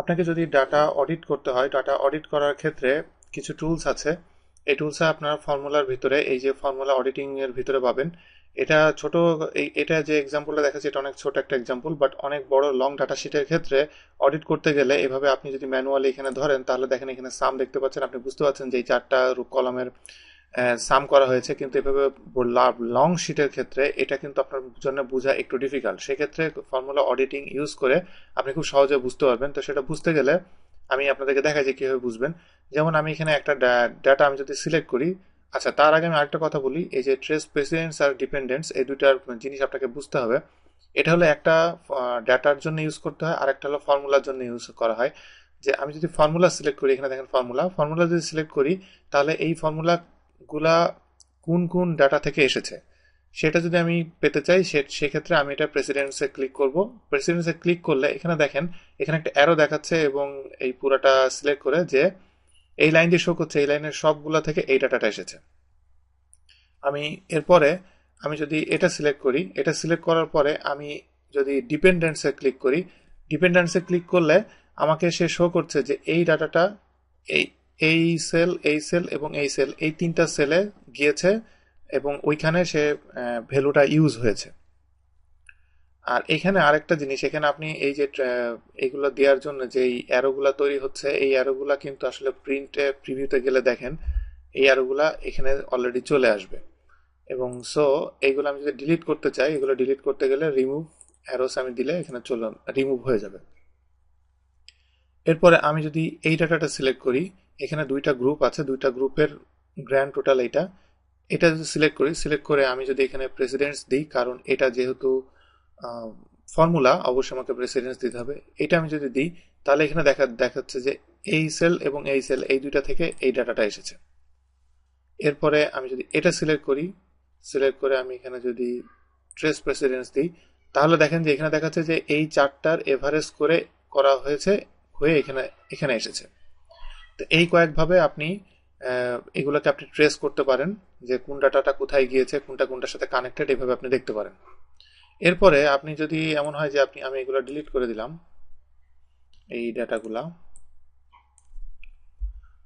আপনাকে যদি data audit করতে হয় ডাটা অডিট করার ক্ষেত্রে কিছু টুলস আছে। এই টুলসে আপনার ফর্মুলার ভিতরে, এই যে ফর্মুলা অডিটিং এর ভিতরে পাবেন। এটা ছোট এটা যে এক্সাম্পলটা দেখাচ্ছে, এটা অনেক ছোট একটা এক্সাম্পল বাট অনেক বড় লং ডাটা শিটের ক্ষেত্রে অডিট করতে গেলে এভাবে আপনি যদি ম্যানুয়ালি এখানে ধরেন, তাহলে দেখেন এখানে সাম দেখতে পাচ্ছেন, আপনি বুঝতে পারছেন যে এই চারটা কলমের সাম করা হয়েছে, কিন্তু এভাবে লং শিটের ক্ষেত্রে এটা কিন্তু আপনার জন্য বোঝা একটু ডিফিকাল্ট সেক্ষেত্রে ফর্মুলা অডিটিং ইউজ করে আপনি খুব সহজে বুঝতে পারবেন। তো সেটা বুঝতে গেলে আমি আপনাদেরকে দেখাই যে কীভাবে বুঝবেন। যেমন আমি এখানে একটা ডাটা আমি যদি সিলেক্ট করি আচ্ছা তার আগে আমি আরেকটা কথা বলি, এই যে ট্রেস প্রেসিডেন্টস আর ডিপেন্ডেন্টস এই দুইটার জিনিস আপনাকে বুঝতে হবে। এটা হলো একটা ডাটার জন্য ইউজ করতে হয় আর একটা হলো ফর্মুলার জন্য ইউজ করা হয়। যে আমি যদি ফর্মুলা সিলেক্ট করি, এখানে দেখেন ফর্মুলা ফর্মুলা যদি সিলেক্ট করি, তাহলে এই ফর্মুলাগুলা কোন কোন ডাটা থেকে এসেছে? সেটা যদি আমি পেতে চাই সেক্ষেত্রে আমি এটা প্রেসিডেন্টসে ক্লিক করব। প্রেসিডেন্টসে ক্লিক করলে এখানে দেখেন, এখানে একটা অ্যারো দেখাচ্ছে এবং এই পুরাটা সিলেক্ট করে যে এই লাইন দিয়ে শো করছে, এই লাইনের সবগুলো থেকে এই ডাটাটা এসেছে। আমি এরপরে আমি যদি এটা সিলেক্ট করি, এটা সিলেক্ট করার পরে আমি যদি ডিপেন্ডেন্টসে ক্লিক করি ডিপেন্ডেন্টসে ক্লিক করলে আমাকে সে শো করছে যে এই ডাটাটা এই এই সেল এই সেল এবং এই সেল, এই তিনটা সেলে গিয়েছে এবং ওইখানে সে ভ্যালুটা ইউজ হয়েছে। আর এখানে আরেকটা জিনিস, এখানে আপনি এই যে এইগুলো দেওয়ার জন্য যে এই অ্যারোগুলা তৈরি হচ্ছে, এই অ্যারোগুলা কিন্তু আসলে প্রিন্টে প্রিভিউতে গেলে দেখেন, এই অ্যারোগুলা এখানে অলরেডি চলে আসবে। এবং সো এইগুলো আমি যদি ডিলিট করতে চাই, এগুলো ডিলিট করতে গেলে রিমুভ অ্যারোস আমি দিলে এখানে চলে রিমুভ হয়ে যাবে। এরপরে আমি যদি এই ডাটাটা সিলেক্ট করি এখানে দুইটা গ্রুপ আছে, দুইটা গ্রুপের গ্র্যান্ড টোটাল এইটা। এটা যদি সিলেক্ট করি সিলেক্ট করে আমি যদি এখানে প্রেসিডেন্টস দিই, কারণ এটা যেহেতু ফর্মুলা অবশ্যই আমাকে প্রেসিডেন্স দিতে হবে। এটা আমি যদি দিই, তাহলে এখানে দেখা, দেখাচ্ছে যে এই সেল এবং এই সেল এই দুইটা থেকে এই ডাটাটা এসেছে। এরপরে আমি যদি এটা সিলেক্ট করি সিলেক্ট করে আমি এখানে যদি ট্রেস প্রেসিডেন্স দিই, তাহলে দেখেন যে এখানে দেখাচ্ছে যে এই চারটার এভারেজ করে করা হয়েছে, হয়ে এখানে এখানে এসেছে। তো এই কয়েকভাবে আপনি এগুলোকে আপনি ট্রেস করতে পারেন যে কোন ডাটাটা কোথায় গিয়েছে, কোনটা কোনটার সাথে কানেক্টেড এইভাবে আপনি দেখতে পারেন। এরপরে আপনি যদি এমন হয় যে আপনি, আমি এগুলো ডিলিট করে দিলাম, এই ডাটাগুলা।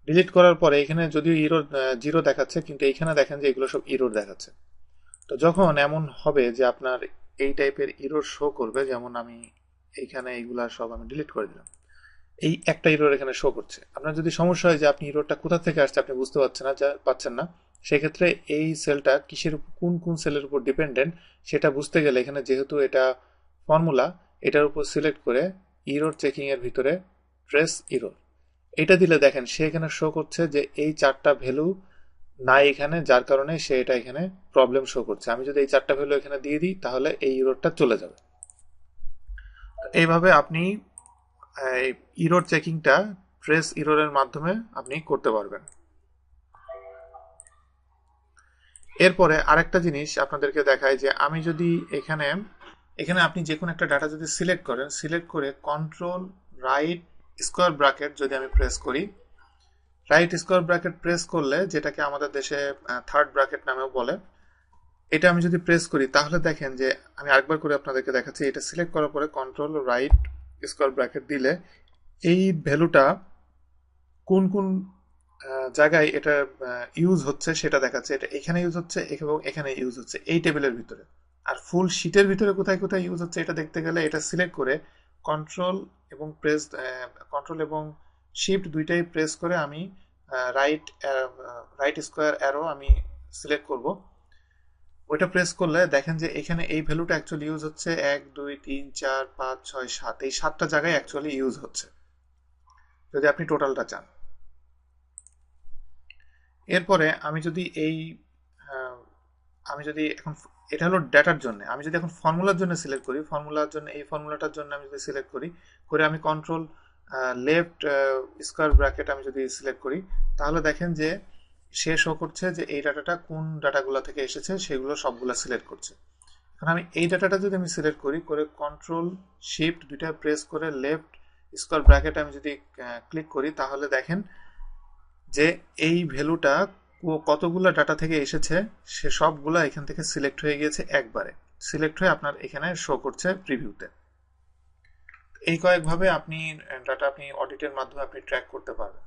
ডিলিট করার পরে এখানে যদিও ইরো জিরো দেখাচ্ছে, কিন্তু এইখানে দেখেন যে এগুলো সব ইরোর দেখাচ্ছে। তো যখন এমন হবে যে আপনার এই টাইপের ইরোর শো করবে, যেমন আমি এইখানে এইগুলা সব আমি ডিলিট করে দিলাম। এই একটা ইরোর এখানে শো করছে। আপনার যদি সমস্যা হয় যে আপনি ইরোরটা কোথা থেকে আসছে আপনি বুঝতে পারছেন না পাচ্ছেন না, সেক্ষেত্রে এই সেলটা কিসের কোন কোন সেলের উপর ডিপেন্ডেন্ট সেটা বুঝতে গেলে এখানে যেহেতু এটা ফর্মুলা এটার উপর সিলেক্ট করে ইরোর চেকিং এর ভিতরে ট্রেস ইরোর এটা দিলে দেখেন, সে এখানে শো করছে যে এই চারটা ভ্যালু নাই এখানে, যার কারণে সে এটা এখানে প্রবলেম শো করছে। আমি যদি এই চারটা ভ্যালু এখানে দিয়ে দিই, তাহলে এই ইরোরটা চলে যাবে। এইভাবে আপনি ইরোর চেকিংটা ট্রেস ইরোরের মাধ্যমে আপনি করতে পারবেন। এরপরে আরেকটা জিনিস আপনাদেরকে দেখায় যে আমি যদি এখানে এখানে আপনি যে কোনো একটা ডাটা যদি সিলেক্ট করেন সিলেক্ট করে কন্ট্রোল রাইট স্কোয়ার ব্র্যাকেট যদি আমি প্রেস করি রাইট স্কোয়ার ব্র্যাকেট প্রেস করলে যেটাকে আমাদের দেশে থার্ড ব্র্যাকেট নামেও বলে, এটা আমি যদি প্রেস করি তাহলে দেখেন যে আমি আরেকবার করে আপনাদেরকে দেখাচ্ছি, এটা সিলেক্ট করার পরে কন্ট্রোল রাইট স্কোয়ার ব্র্যাকেট দিলে এই ভ্যালুটা কোন কোন জায়গায় এটা ইউজ হচ্ছে সেটা দেখাচ্ছে। এটা এখানে ইউজ হচ্ছে এবং এখানে ইউজ হচ্ছে। এই টেবিলের ভিতরে। আর ফুল শিটের ভিতরে কোথায় কোথায় ইউজ হচ্ছে এটা দেখতে গেলে এটা সিলেক্ট করে কন্ট্রোল এবং প্রেস কন্ট্রোল এবং শিফট দুইটাই প্রেস করে আমি রাইট রাইট স্কোয়ার অ্যারো আমি সিলেক্ট করব। ওইটা প্রেস করলে দেখেন যে এখানে এই ভ্যালুটা অ্যাকচুয়ালি ইউজ হচ্ছে এক, দুই, তিন, চার, পাঁচ, ছয়, সাত। এই সাতটা জায়গায় অ্যাকচুয়ালি ইউজ হচ্ছে। যদি আপনি টোটালটা চান। এরপরে আমি যদি এই আমি যদি এখন, এটা হলো ডেটার জন্য। আমি যদি এখন ফর্মুলার জন্য সিলেক্ট করি ফর্মুলার জন্য, এই ফর্মুলাটার জন্য আমি যদি সিলেক্ট করি, করে আমি কন্ট্রোল লেফট স্কোয়ার ব্র্যাকেট আমি যদি সিলেক্ট করি, তাহলে দেখেন যে সে শো করছে যে এই ডাটাটা কোন ডাটাগুলো থেকে এসেছে, সেগুলো সবগুলো সিলেক্ট করছে। এখন আমি এই ডাটাটা যদি আমি সিলেক্ট করি, করে কন্ট্রোল শিফট দুইটা প্রেস করে লেফট স্কোয়ার ব্র্যাকেট আমি যদি ক্লিক করি, তাহলে দেখেন যে এই ভ্যালুটা কতগুলো ডাটা থেকে এসেছে, সে সবগুলো এখান থেকে সিলেক্ট হয়ে গিয়েছে একবারে। সিলেক্ট হয়ে আপনার এখানে শো করছে প্রিভিউতে এই কয়েকভাবে আপনি ডাটা আপনি অডিটের মাধ্যমে আপনি ট্র্যাক করতে পারবেন।